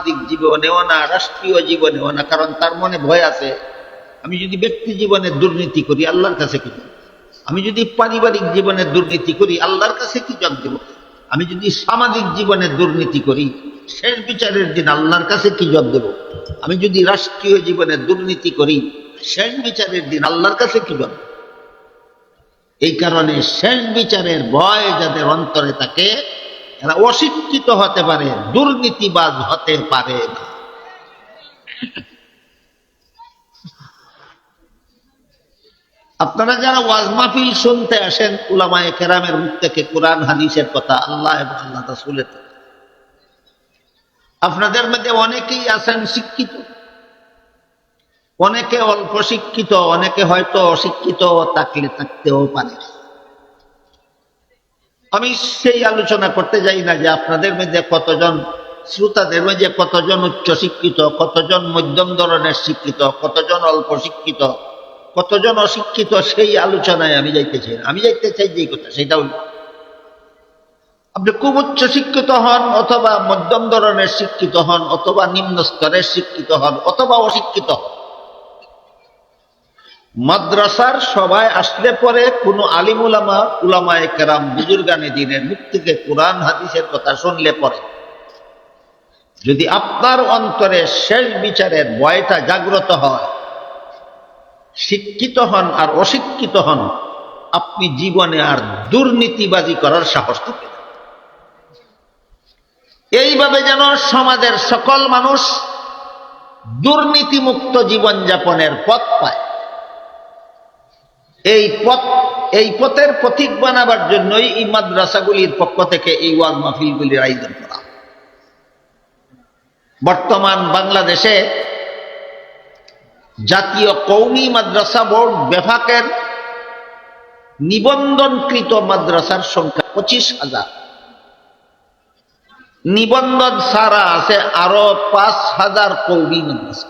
সামাজিক জীবনেও না, রাষ্ট্রীয় জীবনেও না, কারণ তার মনে ভয় আছে। আমি যদি ব্যক্তি জীবনে দুর্নীতি করি, আল্লাহর কাছে কি আমি যদি পারিবারিক জীবনে দুর্নীতি করি, আল্লাহর কাছে কি জব দেব আমি যদি সামাজিক জীবনে দুর্নীতি করি, শেষ বিচারের দিন আল্লাহর কাছে কি জব দেব আমি যদি রাষ্ট্রীয় জীবনে দুর্নীতি করি, শেষ বিচারের দিন আল্লাহর কাছে কি জব এই কারণে শেষ বিচারের ভয় যাদের অন্তরে থাকে এরা অশিক্ষিত হতে পারে, দুর্নীতিবাজ হতে পারে না। আপনারা যারা ওয়াজ মাহফিল শুনতে আসেন, উলামায়ে কেরামের মুখ থেকে কোরআন, হাদিসের কথা আল্লাহ এবং আল্লাহ রাসূলের আপনাদের মধ্যে অনেকেই আছেন শিক্ষিত। অনেকে অল্প শিক্ষিত, অনেকে হয়তো অশিক্ষিত থাকলে থাকতেও পারে। আমি সেই আলোচনা করতে যাই না যে আপনাদের মধ্যে কতজন শ্রোতাদের মধ্যে কতজন উচ্চ শিক্ষিত, কতজন মধ্যম ধরনের শিক্ষিত, কতজন অল্প শিক্ষিত, কতজন অশিক্ষিত, সেই আলোচনায় আমি যাইতে চাই আমি যাইতে চাই যে কথা সেটা আপনি খুব উচ্চ শিক্ষিত হন অথবা মধ্যম ধরনের শিক্ষিত হন, অথবা নিম্ন স্তরের শিক্ষিত হন, অথবা অশিক্ষিত হন। মাদ্রাসার সবাই আসলে পরে কোনো আলিম উলামা উলামায়ে কেরাম বুজুর্গানে দিনের মুখ থেকে কোরআন, হাদিসের কথা শুনলে পরে যদি আপনার অন্তরে শেষ বিচারের ভয়টা জাগ্রত হয়, শিক্ষিত হন আর অশিক্ষিত হন, আপনি জীবনে আর দুর্নীতিবাজি করার সাহস থাকবে না। এইভাবে যেন সমাজের সকল মানুষ দুর্নীতিমুক্ত জীবনযাপনের পথ পায় এই পথ, এই পথের প্রতীক বানাবার জন্যই এই মাদ্রাসাগুলির পক্ষ থেকে এই ওয়াজ মাহফিলগুলির আয়োজন করা। বর্তমান বাংলাদেশে জাতীয় কৌমি মাদ্রাসা বোর্ড বেফাকের নিবন্ধনকৃত মাদ্রাসার সংখ্যা পঁচিশ হাজার। নিবন্ধন সারা আছে আরও পাঁচ হাজার কৌমি মাদ্রাসা।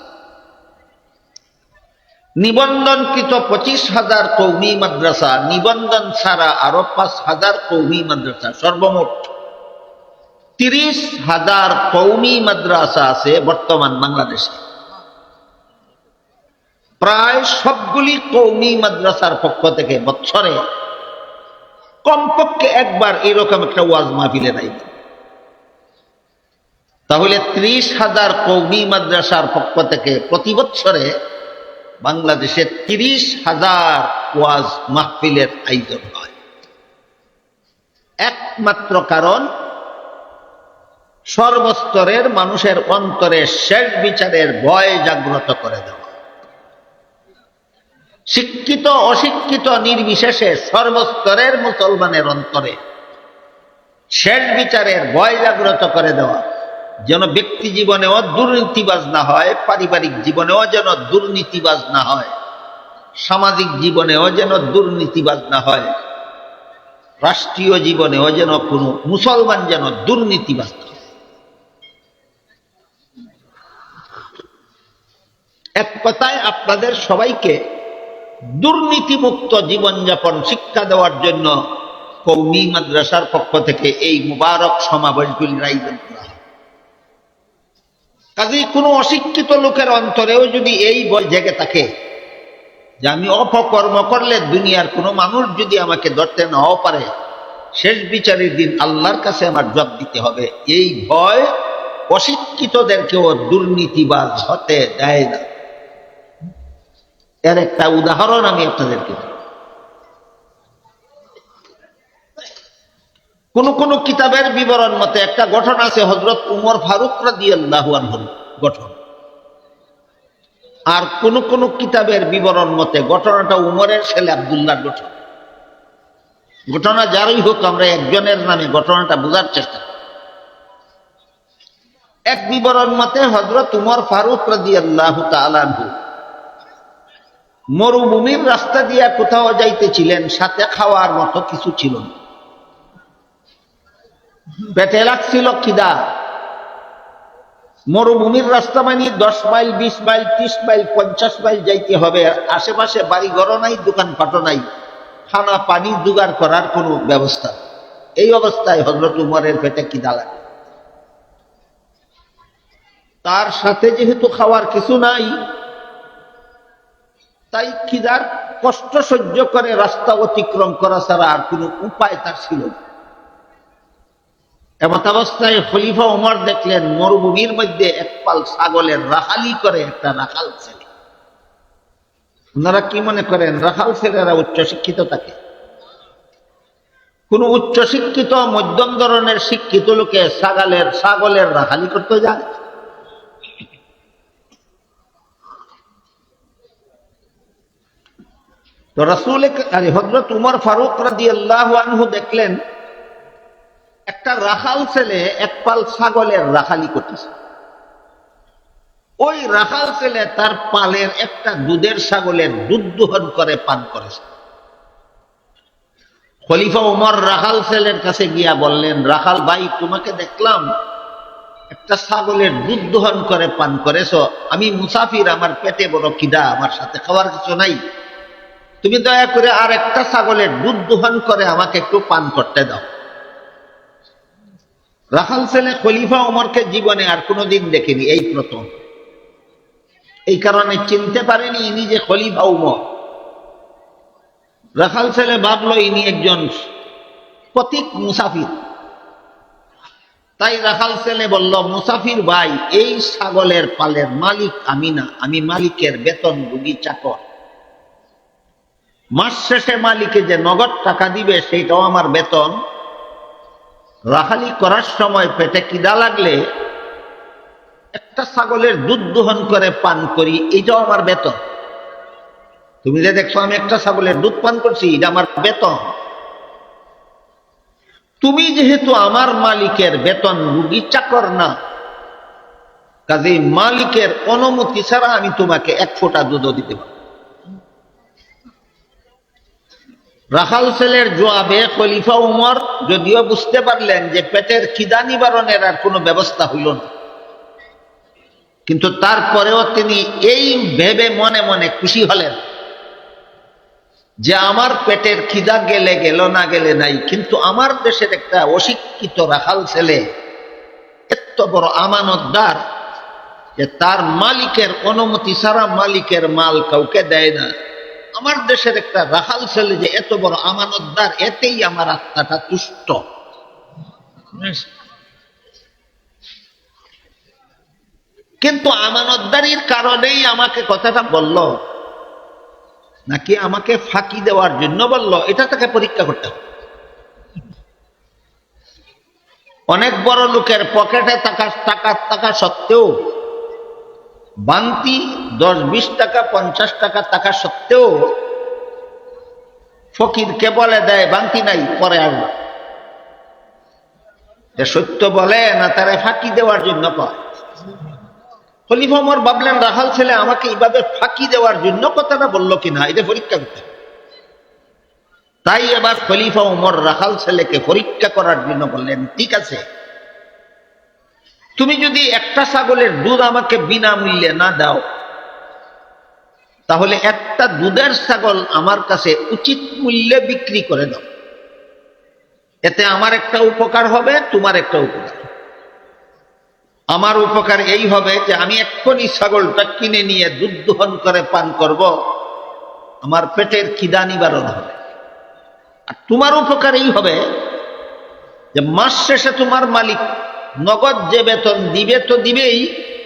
নিবন্ধনকৃত পঁচিশ হাজার কৌমি মাদ্রাসা, নিবন্ধন ছাড়া আরও পাঁচ হাজার কৌমি মাদ্রাসা, সর্বমোট তিরিশ হাজার কৌমি মাদ্রাসা আছে বর্তমান বাংলাদেশে। প্রায় সবগুলি কৌমি মাদ্রাসার পক্ষ থেকে বৎসরে কমপক্ষে একবার এরকম একটা ওয়াজ মাহফিলে নাই। তাহলে ত্রিশ হাজার কৌমি মাদ্রাসার পক্ষ থেকে প্রতি বছরে বাংলাদেশে তিরিশ হাজার ওয়াজ মাহফিলের আয়োজন হয়। একমাত্র কারণ, সর্বস্তরের মানুষের অন্তরে শেষ বিচারের ভয় জাগ্রত করে দেওয়া। শিক্ষিত, অশিক্ষিত, নির্বিশেষে সর্বস্তরের মুসলমানের অন্তরে শেষ বিচারের ভয় জাগ্রত করে দেওয়া। যেন ব্যক্তি জীবনেও দুর্নীতিবাজ না হয়, পারিবারিক জীবনেও যেন দুর্নীতিবাজ না হয়, সামাজিক জীবনেও যেন দুর্নীতিবাজ না হয়, রাষ্ট্রীয় জীবনেও যেন কোনো মুসলমান যেন দুর্নীতিবাজ না এক কথায় আপনাদের সবাইকে দুর্নীতিমুক্ত জীবনযাপন শিক্ষা দেওয়ার জন্য কৌমি মাদ্রাসার পক্ষ থেকে এই মুবারক সমাবেশগুলির আয়োজন করা কাজেই কোনো অশিক্ষিত লোকের অন্তরেও যদি এই বই জেগে থাকে যে আমি অপকর্ম করলে দুনিয়ার কোনো মানুষ যদি আমাকে ধরতে নাও পারে, শেষ বিচারের দিন আল্লাহর কাছে আমার জব দিতে হবে এই ভয় অশিক্ষিতদেরকেও দুর্নীতিবাজ হতে দেয় না এর একটা উদাহরণ আমি আপনাদেরকে দিই। কোন কোন কিতাবের বিবরণ মতে একটা গঠন আছে হজরত উমর ফারুক গঠন। আর কোন কোন কিতাবের বিবরণ মতে ঘটনাটা উমরের ছেলে আবদুল্লাহর গঠন। ঘটনা যারই হোক, আমরা একজনের নামে ঘটনাটা বোঝার চেষ্টা এক বিবরণ মতে হজরত উমর ফারুক রাদি আল্লাহ তালানহু মরুভূমির রাস্তা দিয়া কোথাও যাইতেছিলেন, সাথে খাওয়ার মতো কিছু ছিল না। পেটে লাগছিল খিদা। মরুভূমির রাস্তা মানে দশ মাইল, বিশ মাইল, ত্রিশ মাইল, পঞ্চাশ মাইল যাইতে হবে। আশেপাশে বাড়ি ঘর নাই, দোকানপাটও নাই। খানা পানি জোগাড় করার কোনো ব্যবস্থা। এই অবস্থায় হজরত উমরের পেটে খিদা লাগে। তার সাথে যেহেতু খাওয়ার কিছু নাই, তাই খিদার কষ্ট সহ্য করে রাস্তা অতিক্রম করা ছাড়া আর কোনো উপায় তার ছিল না। এমত অবস্থায় খলিফা ওমর দেখলেন, মরুভূমির মধ্যে এক পাল ছাগলের রাখালি করে একটা রাখাল ছেলে। ওনারা কি মনে করেন, রাখাল ছেলেরা উচ্চ শিক্ষিত থাকে কোন উচ্চ শিক্ষিত মধ্যম ধরনের শিক্ষিত লোকে ছাগলের ছাগলের রাখালি করতে যায়? তো রাসুল হজরত উমর ফারুক রাদি আল্লাহ আনহু দেখলেন একটা রাখাল ছেলে এক পাল ছাগলের রাখালি করতেছে। ওই রাখাল ছেলে তার পালের একটা দুধের ছাগলের দুধ দোহন করে, পান করেছে। খলিফা উমর রাখাল ছেলের কাছে গিয়া বললেন, রাখাল ভাই, তোমাকে দেখলাম, একটা ছাগলের দুধ দোহন করে, পান করেছ। আমি মুসাফির, আমার পেটে বড় কিদা আমার সাথে খাওয়ার কিছু নাই। তুমি দয়া করে আর একটা ছাগলের দুধ দোহন করে আমাকে একটু পান করতে দাও। রাখাল ছেলে খলিফা ওমরকে জীবনে আর কোনোদিন দেখেনি, এই প্রথম। এই কারণে চিনতে পারেনি ইনি যে খলিফা উমর রাখাল ছেলে ভাবলো, ইনি একজন প্রতীক মুসাফির। তাই রাখাল ছেলে বলল, মুসাফির ভাই, এই ছাগলের পালের মালিক আমি না, আমি মালিকের বেতন রুগী চাকর। মাস শেষে মালিকে যে নগদ টাকা দিবে, সেইটাও আমার বেতন। রাখালি করার সময় পেটে কিদা লাগলে একটা ছাগলের দুধ দোহন করে পান করি এইটাও আমার বেতন। তুমি যে দেখছ আমি একটা ছাগলের দুধ পান করছি, এটা আমার বেতন। তুমি যেহেতু আমার মালিকের বেতন, রুগী চাকর না কাজে মালিকের অনুমতি ছাড়া আমি তোমাকে এক ফোঁটা দুধও দিতে পারি রাখাল সেলের জবাবে খলিফা উমর যদিও বুঝতে পারলেন যে পেটের খিদা নিবারণের আর কোনো ব্যবস্থা হইল না। কিন্তু তারপরেও তিনি এই ভেবে মনে মনে খুশি হলেন যে আমার পেটের খিদা গেলে গেল না গেলে নাই, কিন্তু আমার দেশের একটা অশিক্ষিত রাখাল ছেলে এত বড় আমানতদার যে তার মালিকের অনুমতি ছাড়া মালিকের মাল কাউকে দেয় না। আমার দেশের একটা রাখাল ছেলে যে এত বড় আমানতদার, এতেই আমার আত্মাটা তুষ্ট। কিন্তু আমানতদারির কারণেই আমাকে কথাটা বলল, নাকি আমাকে ফাঁকি দেওয়ার জন্য বলল, এটা তাকে পরীক্ষা করতে হবে। অনেক বড় লোকের পকেটে টাকা টাকা টাকা সত্ত্বেও বান্তি দশ, বিশ টাকা, পঞ্চাশ টাকা টাকা সত্ত্বেও ফকিরকে বলে দেয়, বান্তি নাই, পরে আসবে যে সত্য বলে না তারা ফাঁকি দেওয়ার জন্য কয়? ছেলে, আমাকে এইভাবে ফাঁকি দেওয়ার জন্য কথাটা বলল কিনা? এটা পরীক্ষা করতে তাই এবার খলিফা ওমর রাখাল ছেলেকে পরীক্ষা করার জন্য বললেন, ঠিক আছে তুমি যদি একটা ছাগলের দুধ আমাকে বিনামূল্যে না দাও, তাহলে একটা দুধের ছাগল আমার কাছে উচিত মূল্যে বিক্রি করে দাও। এতে আমার একটা উপকার হবে, তোমার একটা উপকার। আমার উপকার এই হবে যে আমি এক্ষুনি ছাগলটা কিনে নিয়ে দুধ দোহন করে পান করব, আমার পেটের খিদা নিবারণ হবে। আর তোমার উপকার এই হবে যে মাস শেষে তোমার মালিক নগদ যে বেতন দিবে তো দিবেই,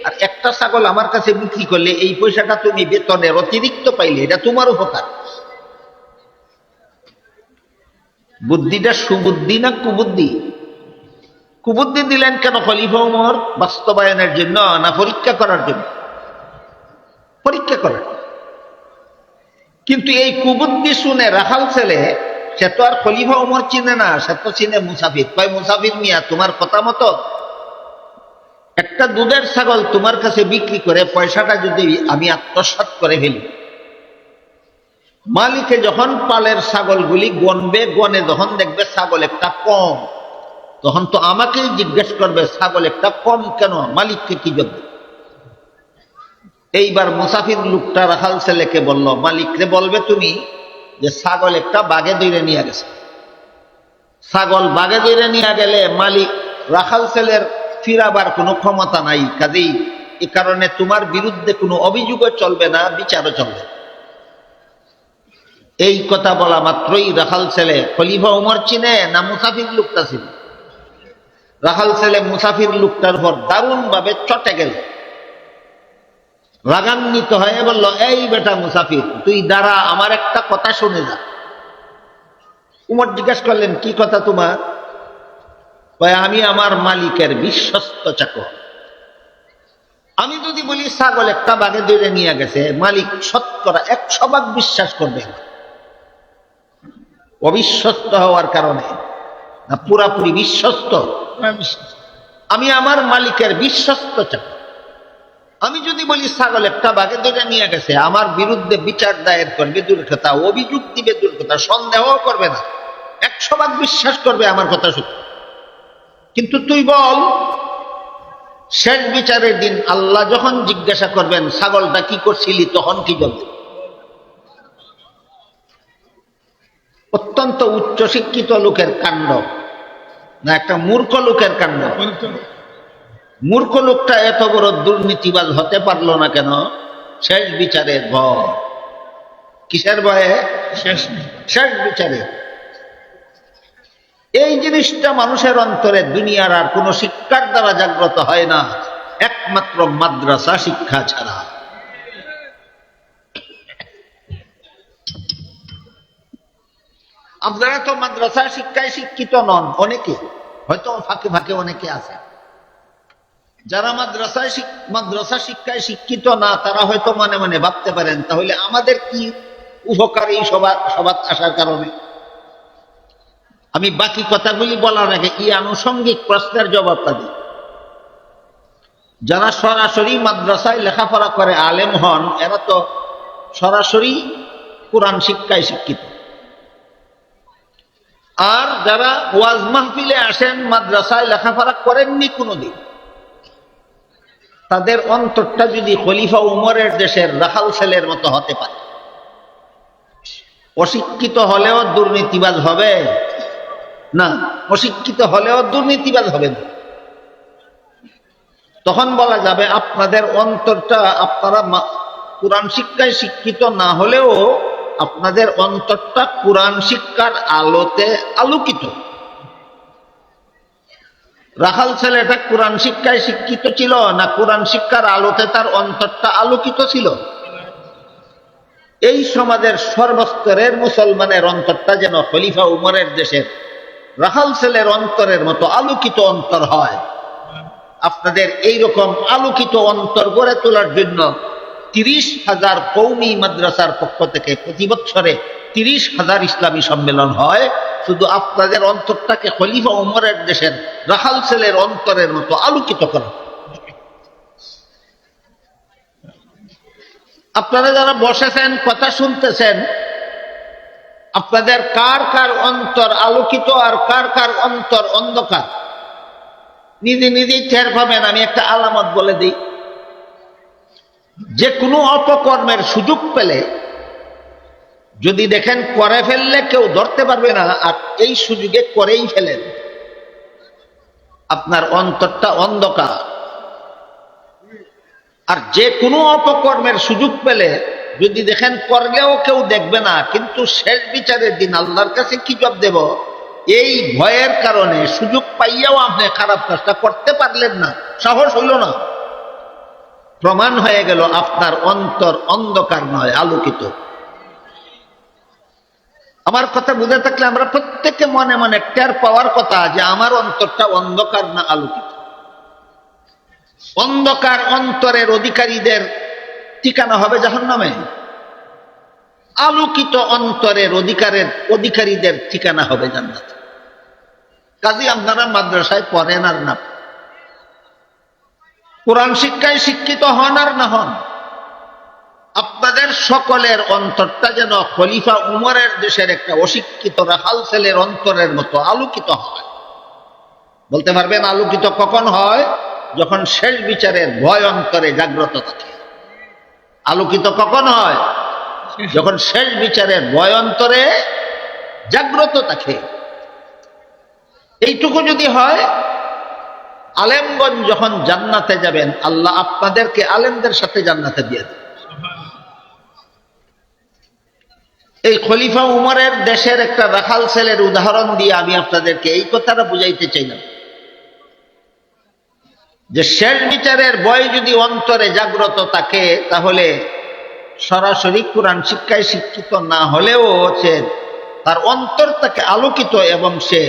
আর একটা ছাগল আমার কাছে বিক্রি করলে এই পয়সাটা তুমি বেতনের অতিরিক্ত পাইলে, এটা তোমার উপকার। বুদ্ধিটা সুবুদ্ধি না কুবুদ্ধি? কুবুদ্ধি দিলেন কেন খলিফা উমর বাস্তবায়নের জন্য না পরীক্ষা করার জন্য? পরীক্ষা করার কিন্তু এই কুবুদ্ধি শুনে রাখাল ছেলে সে তো আর খলিফা উমর চিনে না সে তো চিনে মুসাফির। কয়, মুসাফির মিয়া, তোমার কথা মতো একটা দুধের ছাগল তোমার কাছে বিক্রি করে পয়সাটা যদি আমি আত্মসাত করে ফেলি? মালিকে যখন পালের ছাগলগুলি গনবে, গনে যখন দেখবে ছাগল একটা কম, তখন তো আমাকেই জিজ্ঞেস করবে, ছাগল একটা কম কেন? মালিককে কি যোগ্য এইবার মুসাফির লোকটা রাখাল ছেলেকে বলল মালিককে বলবে তুমি যে ছাগল একটা বাগে দইরে নিয়ে গেছে। ছাগল বাগে দইরে নিয়ে গেলে মালিক রাখাল ছেলের ফিরাবার কোনো ক্ষমতা নাই। কাজেই এ কারণে তোমার বিরুদ্ধে কোনো অভিযোগও চলবে না, বিচারও চলবে এই কথা বলা মাত্রই রাখাল ছেলে খলিফা উমর চিনে না মুসাফির লোকটা ছিল রাখাল ছেলে মুসাফির লোকটার উপর দারুণ ভাবে চটে গেল। রাগান্বিত হয়ে বলল, এই বেটা মুসাফির, তুই দাঁড়া, আমার একটা কথা শুনে যা। উমর জিজ্ঞেস করলেন, কি কথা তোমার? আমি আমার মালিকের বিশ্বস্ত চাকর। আমি যদি বলি, ছাগল একটা বাঘে ধরে নিয়ে গেছে, মালিক শতকরা একশো ভাগ বিশ্বাস করবে অবিশ্বস্ত হওয়ার কারণে না, পুরাপুরি বিশ্বস্ত। আমি আমার মালিকের বিশ্বস্ত চাকর। আমি যদি বলি, ছাগল একটা বাঘে ধরে নিয়ে গেছে, আমার বিরুদ্ধে বিচার দায়ের করবে দূর কথা অভিযোগ দিবে দূর কথা সন্দেহ করবে না। একশো ভাগ বিশ্বাস করবে আমার কথা সত্য কিন্তু তুই বল, শেষ বিচারের দিন আল্লাহ যখন জিজ্ঞাসা করবেন, ছাগলটা কি করছিলি, তখন কি বলবে? অত্যন্ত উচ্চ শিক্ষিত লোকের কাণ্ড, না, একটা মূর্খ লোকের কাণ্ড। মূর্খ লোকটা এত বড় দুর্নীতিবাজ হতে পারল না কেন? শেষ বিচারের ভয়। কিসের ভয়ে? শেষ শেষ বিচারে এই জিনিসটা মানুষের অন্তরে দুনিয়ার আর কোনো শিক্ষার দ্বারা জাগ্রত হয় না। একমাত্র মাদ্রাসা শিক্ষা ছাড়া। আপনারা তো মাদ্রাসা শিক্ষায় শিক্ষিত নন অনেকে। হয়তো ফাঁকে ফাঁকে অনেকে আছে যারা মাদ্রাসায় মাদ্রাসা শিক্ষায় শিক্ষিত না, তারা হয়তো মনে মনে ভাবতে পারেন, তাহলে আমাদের কি উপকার এই সবার সবার আসার কারণে? আমি বাকি কথাগুলি বলার আগে এই আনুষঙ্গিক প্রশ্নের জবাবটা দিই। যারা সরাসরি মাদ্রাসায় লেখাপড়া করে আলেম হন, এরা তো সরাসরি কোরআন শিক্ষায় শিক্ষিত। আর যারা ওয়াজ মাহফিলে আসেন, মাদ্রাসায় লেখাপড়া করেননি কোনোদিন তাদের অন্তরটা যদি খলিফা উমরের দেশের রাখাল ছেলের মতো হতে পারে। অশিক্ষিত হলেও দুর্নীতিবাজ হবে। না, অশিক্ষিত হলেও দুর্নীতিবাজ হবে না। তখন বলা যাবে, আপনাদের অন্তরটা আপনারা কোরআন শিক্ষায় শিক্ষিত না হলেও আপনাদের অন্তরটা কোরআন শিক্ষার আলোতে আলোকিত। রাখাল ছেলেটা কোরআন শিক্ষায় শিক্ষিত ছিল না কোরআন শিক্ষার আলোতে তার অন্তরটা আলোকিত ছিল? এই সমাজের সর্বস্তরের মুসলমানের অন্তরটা যেন খলিফা উমরের দেশের রাখাল ছেলের অন্তরের মতো আলোকিত অন্তর হয়। আপনাদের এই রকম আলোকিত অন্তর গড়ে তোলার জন্য তিরিশ হাজার কৌমি মাদ্রাসার পক্ষ থেকে প্রতি বছরে তিরিশ হাজার ইসলামী সম্মেলন হয়। শুধু আপনাদের অন্তরটাকে খলিফা উমরের দেশের রাহাল ছেলের অন্তরের মতো আলোকিত করা। আপনারা যারা বসেছেন, কথা শুনতেছেন, আপনাদের কার কার অন্তর আলোকিত আর কার কার অন্তর অন্ধকার? নিজে নিজেই টের পাবেন, আমি একটা আলামত বলে দিই। যে কোনো অপকর্মের সুযোগ পেলে যদি দেখেন করে ফেললে কেউ ধরতে পারবে না, আর এই সুযোগে করেই ফেলেন। আপনার অন্তরটা অন্ধকার। আর যে কোনো অপকর্মের সুযোগ পেলে, যদি দেখেন করলেও কেউ দেখবে না, কিন্তু শেষ বিচারের দিন আল্লাহর কাছে কি জব দেব? এই ভয়ের কারণে সুযোগ পাইয়াও আপনি খারাপ কাজটা করতে পারলেন না, সাহস হইল না। প্রমাণ হয়ে গেল, আপনার অন্তর অন্ধকার নয়, আলোকিত। আমার কথা বুঝে থাকলে আমরা প্রত্যেকে মনে মনে টের পাওয়ার কথা যে আমার অন্তরটা অন্ধকার না আলোকিত। অন্ধকার অন্তরের অধিকারীদের ঠিকানা হবে জাহান নামে আলোকিত অন্তরের অধিকারের অধিকারীদের ঠিকানা হবে জান্নাত। কাজী আপনারা মাদ্রাসায় পড়েন আর না। কোরআন শিক্ষায় শিক্ষিত হন আর না হন। আপনাদের সকলের অন্তরটা যেন খলিফা উমরের দেশের একটা অশিক্ষিত রাখাল ছেলের অন্তরের মতো আলোকিত হয়। বলতে পারবেন আলোকিত কখন হয়? যখন শেষ বিচারের ভয় অন্তরে জাগ্রত থাকে। আলোকিত কখন হয়? যখন শেষ বিচারের ভয় অন্তরে জাগ্রত থাকে। এইটুকু যদি হয়, আলেমগঞ্জ যখন জান্নাতে যাবেন, আল্লাহ আপনাদেরকে আলেমদের সাথে জান্নাতে দিয়ে দেন এই খলিফা উমরের দেশের একটা রাখাল ছেলের উদাহরণ দিয়ে আমি আপনাদেরকে এই কথাটা বুঝাইতে চাইলাম যে শেষ বিচারের বয় যদি অন্তরে জাগ্রত থাকে, তাহলে সরাসরি কোরআন শিক্ষায় শিক্ষিত না হলেও সে তার অন্তর তাকে আলোকিত এবং সে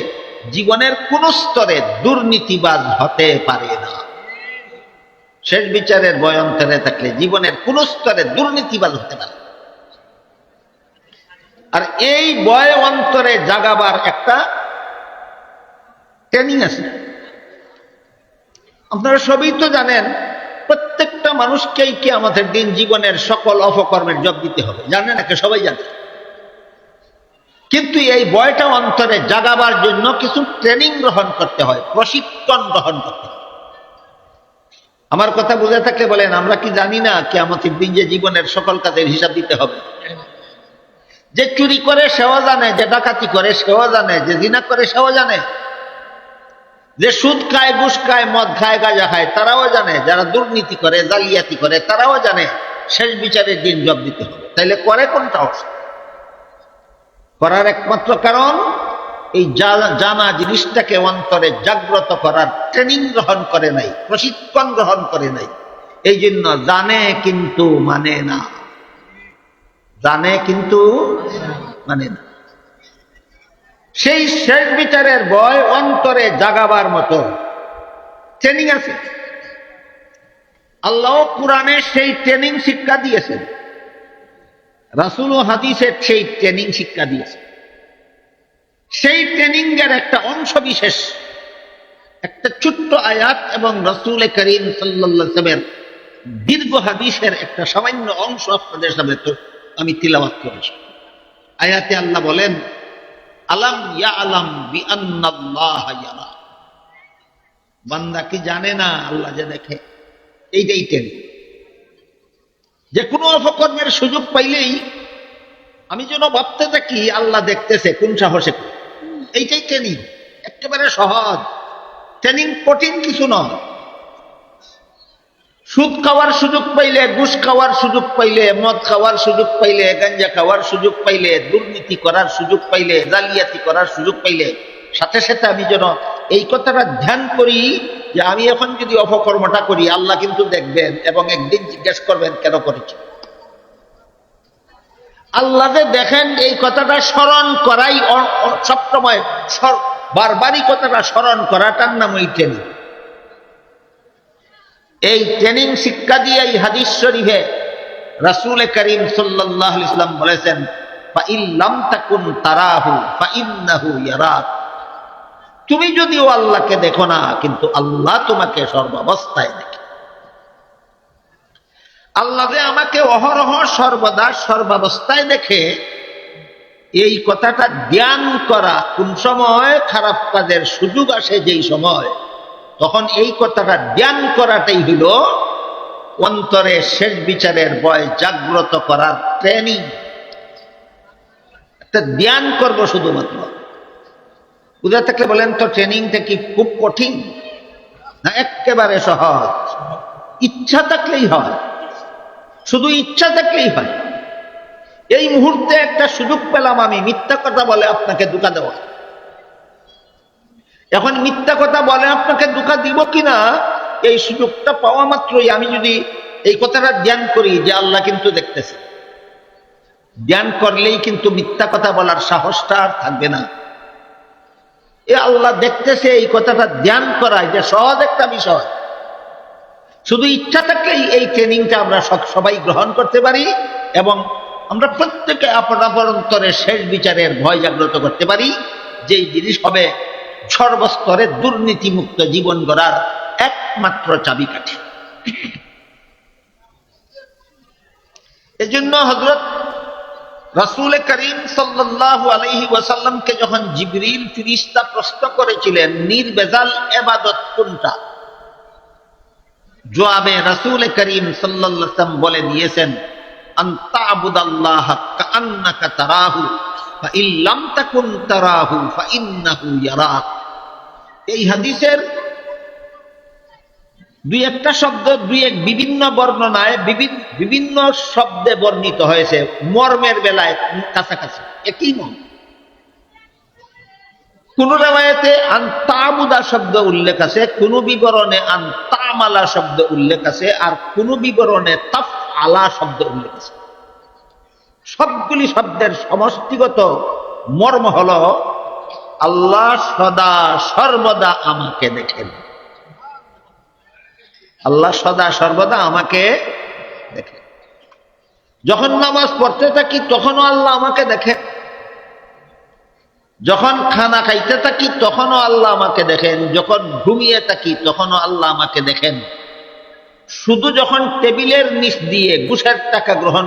জীবনের কোন স্তরে দুর্নীতিবাজ হতে পারে না শেষ বিচারের বয় অন্তরে থাকলে জীবনের কোন স্তরে দুর্নীতিবাজ হতে পারে। আর এই বয় অন্তরে জাগাবার একটা ট্রেনিং আছে। আপনারা সবই তো জানেন, প্রত্যেকটা মানুষকেই কি আমাদের দিন জীবনের সকল অপকর্মের জব দিতে হবে? জানেন নাকি? সবাই জানে। কিন্তু এই বয়টা অন্তরে জাগাবার জন্য কিছু ট্রেনিং গ্রহণ করতে হয়, প্রশিক্ষণ গ্রহণ করতে হয়। আমার কথা বুঝে থাকলে বলেন, আমরা কি জানি না কি আমাদের দিন যে জীবনের সকল কাজের হিসাব দিতে হবে? যে চুরি করে সেও জানে, যে ডাকাতি করে সেও জানে, যে জিনা করে সেও জানে। যে সুদ খায়, ঘুষ খায়, মদ খায়, গাঁজা খায়, তারাও জানে। যারা দুর্নীতি করে, জালিয়াতি করে, তারাও জানে। শেষ বিচারের দিন জব দিতে হবে। তাইলে করে কোনটা অবস্থা করার একমাত্র কারণ, এই জানা জিনিসটাকে অন্তরে জাগ্রত করার ট্রেনিং গ্রহণ করে নাই, প্রশিক্ষণ গ্রহণ করে নাই। এই জন্য জানে কিন্তু মানে না। জানে কিন্তু মানে না। সেই শেষ বিচারের বয় অন্তরে জাগাবার মতো। ট্রেনিং আছে। আল্লাহ কোরআনে সেই ট্রেনিং শিক্ষা দিয়েছেন রাসুল ও হাদিসের সেই ট্রেনিং শিক্ষা দিয়েছে। সেই ট্রেনিং এর একটা অংশ বিশেষ। একটা ছোট্ট আয়াত এবং রসুল করিম সাল্লামের দীর্ঘ হাদিসের একটা সামান্য অংশ আপনাদের সামনে আমি তিলাবাত করেছি আয়াতে আল্লাহ বলেন, আলাম ইয়া আলাম বি বান্দা কি জানে না, আল্লাহ যে দেখে। এইটাই ট্রেনিং যে কোনো অপকর্মের সুযোগ পাইলেই আমি যেন ভাবতে থাকি, আল্লাহ দেখতেছে, কোন সাহসে এইটাই ট্রেনিং একেবারে সহজ। ট্রেনিং কঠিন কিছু নয়। সুদ খাওয়ার সুযোগ পাইলে, ঘুষ খাওয়ার সুযোগ পাইলে, মদ খাওয়ার সুযোগ পাইলে, গাঞ্জা খাওয়ার সুযোগ পাইলে, দুর্নীতি করার সুযোগ পাইলে, জালিয়াতি করার সুযোগ পাইলে, সাথে সাথে আমি যেন এই কথাটা ধ্যান করি যে আমি এখন যদি অপকর্মটা করি, আল্লাহ কিন্তু দেখবেন এবং একদিন জিজ্ঞেস করবেন, কেন করেছি? আল্লাহ দেখেন, এই কথাটা স্মরণ করাই সবসময় বারবারই কথাটা স্মরণ করাটার নাম ওই ট্রেনিং এই ট্রেনিং শিক্ষা দিয়ে এই হাদিস শরীফে রাসূল করিম আলাইহি ইসলাম বলেছেন তুমি যদিও আল্লাহকে দেখো না, কিন্তু আল্লাহ তোমাকে সর্বাবস্থায় দেখে। আল্লাহ যে আমাকে অহরহ সর্বদা সর্বাবস্থায় দেখে, এই কথাটা জ্ঞান করা কোন সময় খারাপ কাজের সুযোগ আসে যেই সময়? তখন এই কথাটা ধ্যান করাটাই হইল অন্তরে শেষ বিচারের বয় জাগ্রত করার ট্রেনিং জ্ঞান করব শুধুমাত্র। বুঝে থাকলে বলেন তো ট্রেনিংটা কি খুব কঠিন? না, একেবারে সহজ। ইচ্ছা থাকলেই হয়। শুধু ইচ্ছা থাকলেই হয়। এই মুহূর্তে একটা সুযোগ পেলাম আমি, মিথ্যা কথা বলে আপনাকে দুকা দেওয়া। এখন মিথ্যা কথা বলে আপনাকে দুকা দিব কিনা? এই সুযোগটা পাওয়া মাত্রই আমি যদি এই কথাটা ধ্যান করি যে আল্লাহ কিন্তু দেখতেছে। ধ্যান করলেই কিন্তু মিথ্যা কথা বলার সাহসটা আর থাকবে না। এ আল্লাহ দেখতেছে এই কথাটা ধ্যান করায় যে সহজ একটা বিষয়। শুধু ইচ্ছা থাকলেই এই ট্রেনিংটা আমরা সব- সবাই গ্রহণ করতে পারি এবং আমরা প্রত্যেকে আপন আপন অন্তরে শেষ বিচারের ভয় জাগ্রত করতে পারি। যেই জিনিস হবে সর্বস্তরে দুর্নীতিমুক্ত জীবন গড়ার একমাত্র চাবিকাঠি। এজন্য হজরত রসুল করিম সাল্লাল্লাহু আলাইহি ওয়াসাল্লামকে যখন জিবরিল ফিরিস্তা প্রশ্ন করেছিলেন, নির্বেজাল এবাদত কোনটা? জবাবে রসুল করিম সাল্লাল্লাহু বলে দিয়েছেন তারাহু তারাহু ইয়ারাক। এই হাদিসের দুই একটা শব্দ, দুই এক বিভিন্ন বর্ণনায় বিভি- বিভিন্ন শব্দে বর্ণিত হয়েছে, মর্মের বেলায় কাছাকাছি, একই মর্ম। কোন রেওয়ায়তে আন্তামুদা শব্দ উল্লেখ আছে, কোন বিবরণে আন্তামালা শব্দ উল্লেখ আছে, আর কোন বিবরণে তাফ আলা শব্দ উল্লেখ আছে। সবগুলি শব্দের সমষ্টিগত মর্ম হল আল্লাহ সদা সর্বদা আমাকে দেখেন। আল্লাহ সদা সর্বদা আমাকে দেখেন। যখন নামাজ পড়তে থাকি, তখনও আল্লাহ আমাকে দেখেন। যখন খানা খাইতে থাকি, তখনও আল্লাহ আমাকে দেখেন। যখন ঘুমিয়ে থাকি, তখনও আল্লাহ আমাকে দেখেন। শুধু যখন টেবিলের নিচ দিয়ে ঘুষের টাকা গ্রহণ